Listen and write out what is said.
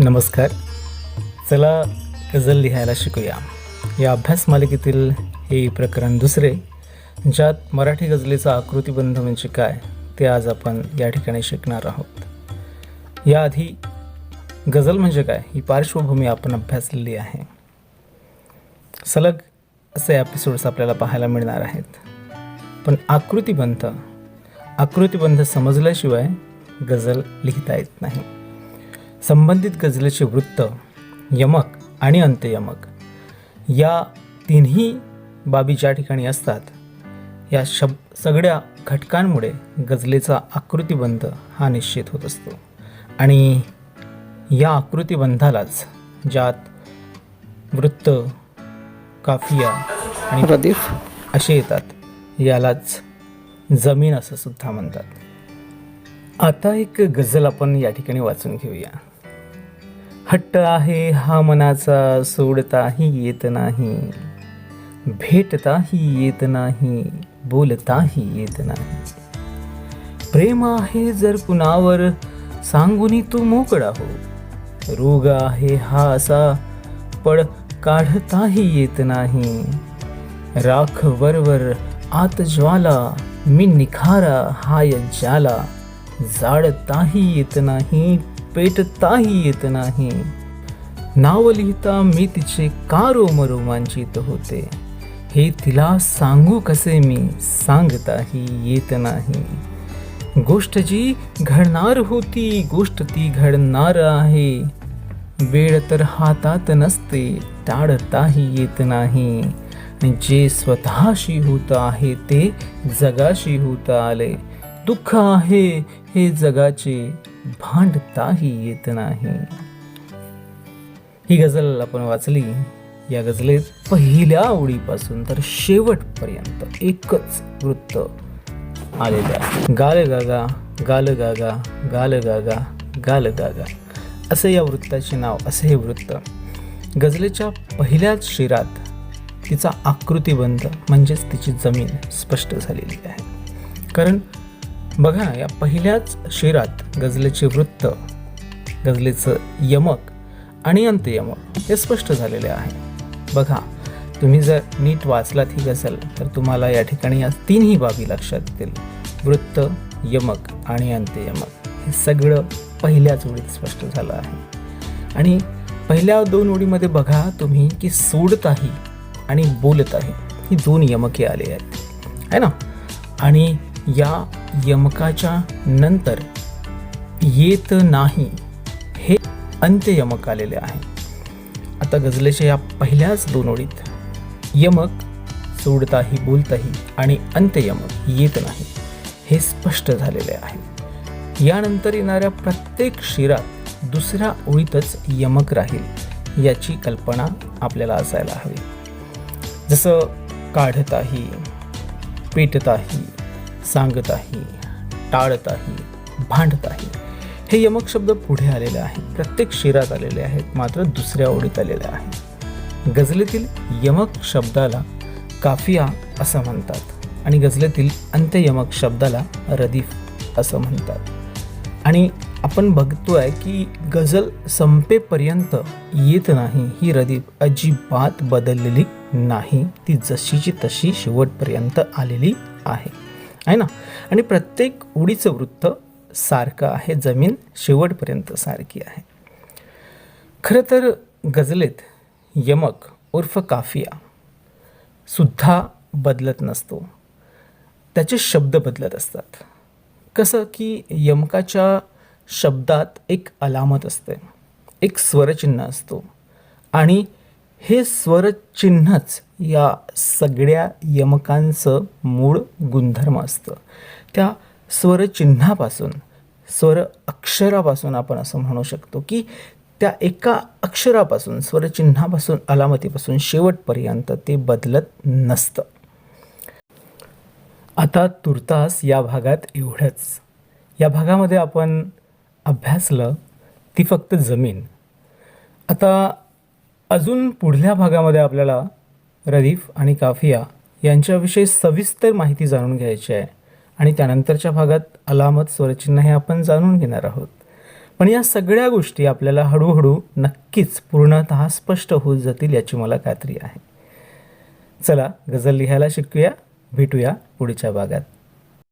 नमस्कार. चला गझल लिहायला शिकूया. या अभ्यास मालिकेतील हे प्रकरण दुसरे ज्यात मराठी गझलेचा आकृतीबंध म्हणजे काय ते आज आपण या ठिकाणी शिकणार आहोत. याआधी गझल म्हणजे काय ही पार्श्वभूमी आपण अभ्यासलेली आहे. सलग असे एपिसोड्स आपल्याला पाहायला मिळणार आहेत. पण आकृतीबंध आकृतीबंध समजल्याशिवाय गझल लिहिता येत नाही. संबंधित गझलेचे वृत्त यमक आणि अंत्ययमक. या तिन्ही बाबी ज्या ठिकाणी असतात या शब सगळ्या घटकांमुळे गझलेचा आकृतिबंध हा निश्चित होत असतो. आणि या आकृतिबंधालाच ज्यात वृत्त काफिया आणि प्रदीप. असे येतात यालाच जमीन असं सुद्धा म्हणतात. आता एक गझल आपण या ठिकाणी वाचून घेऊया. हट्ट आहे हा मनाचा सोडताही येत नाही. भेटताही येत नाही बोलताही येत नाही. प्रेम आहे जर कुणावर सांगूनी तू मोकळा हो. रोग आहे हा असा पड काढताही येत नाही. राख वरवर आत ज्वाला मी निखारा हाय ज्याला. जाळताही येत नाही पेटताही येत नाही. नाव लिहिता मी तिचे का रोम रोमांचित होते. हे तिला सांगू कसे मी सांगताही येत नाही. गोष्ट जी घडणार होती गोष्ट ती घडणार आहे. वेळ तर हातात नसते टाळताही येत नाही. जे स्वतःशी होत आहे ते जगाशी होत आले. दुःख आहे हे जगाचे. भांडताही येत नाही. ही गझल आपण वाचली. या गझलेत पहिल्या ओळीपासून तर शेवटपर्यंत एकच वृत्त आलेलं आहे. गाल गागा गाल गागा गाल गागा गाल गागा. असं या वृत्ताचे नाव असे हे वृत्त. गझलेच्या पहिल्याच शिरात तिचा आकृतीबंध म्हणजेच तिची जमीन स्पष्ट झालेली आहे. कारण बघा या पहिल्याच शेरात गझलेचे वृत्त गझलेचं यमक आणि अंत्ययमक हे स्पष्ट झालेले आहे. बघा तुम्ही जर नीट वाचलात ही गझल तर तुम्हाला या ठिकाणी या तीनही बाबी लक्षात येतील. वृत्त यमक आणि अंत्ययमक. हे सगळं पहिल्याच ओळीत स्पष्ट झालं आहे. आणि पहिल्या दोन ओळीमध्ये बघा तुम्ही की सोडताही आणि बोलताही ही दोन यमके आले आहेत. है ना? आणि या यमकाच्या नंतर येत नाही. हे अंत्ययमक आलेले आहे. आता गझलेच्या या पहिल्याच दोन ओळीत यमक सोडताही बोलताही आणि अंत्ययमक येत नाही हे स्पष्ट झालेले आहे. यानंतर येणाऱ्या प्रत्येक शिरात दुसऱ्या ओळीतच यमक राहील याची कल्पना आपल्याला असायला हवी. जसं काढताही पेटताही सांगत आहे टाळत आहे भांडत आहे. हे यमक शब्द पुढे आलेले आहेत प्रत्येक शिरात आलेले आहेत मात्र दुसऱ्या ओळीत आलेले आहेत गझलेतील यमक शब्दाला काफिया असं म्हणतात आणि गझलेतील अंत्ययमक शब्दाला रदीफ असं म्हणतात. आणि आपण बघतोय की गझल संपेपर्यंत येत नाही ही रदीफ अजिबात बदललेली नाही ती जशीची तशी शेवटपर्यंत आलेली आहे. आहे ना? आणि प्रत्येक उडीचं वृत्त सारखं आहे. जमीन शेवटपर्यंत सारखी आहे. खरं तर गझलेत यमक उर्फ काफिया सुद्धा बदलत नसतो. त्याचे शब्द बदलत असतात. कसं की यमकाच्या शब्दात एक अलामत असते एक स्वरचिन्ह असतो आणि हे स्वरचिन्हच या सगळ्या यमकांचं मूळ गुणधर्म असतं. त्या स्वरचिन्हापासून स्वर अक्षरापासून आपण असं म्हणू शकतो की त्या एका अक्षरापासून स्वरचिन्हापासून अलामतीपासून शेवटपर्यंत ते बदलत नसतं. आता तुर्तास या भागात एवढंच. या भागामध्ये आपण अभ्यासलं ती फक्त जमीन. आता अजून पुढल्या भागामध्ये आपल्याला रदीफ आणि काफिया यांच्याविषयी सविस्तर माहिती जाणून घ्यायची आहे. आणि त्यानंतरच्या भागात अलामत स्वरचिन्ह हे आपण जाणून घेणार आहोत. पण या सगळ्या गोष्टी आपल्याला हळूहळू नक्कीच पूर्णतः स्पष्ट होत जातील याची मला खात्री आहे. चला गझल लिहायला शिकूया भेटूया पुढच्या भागात.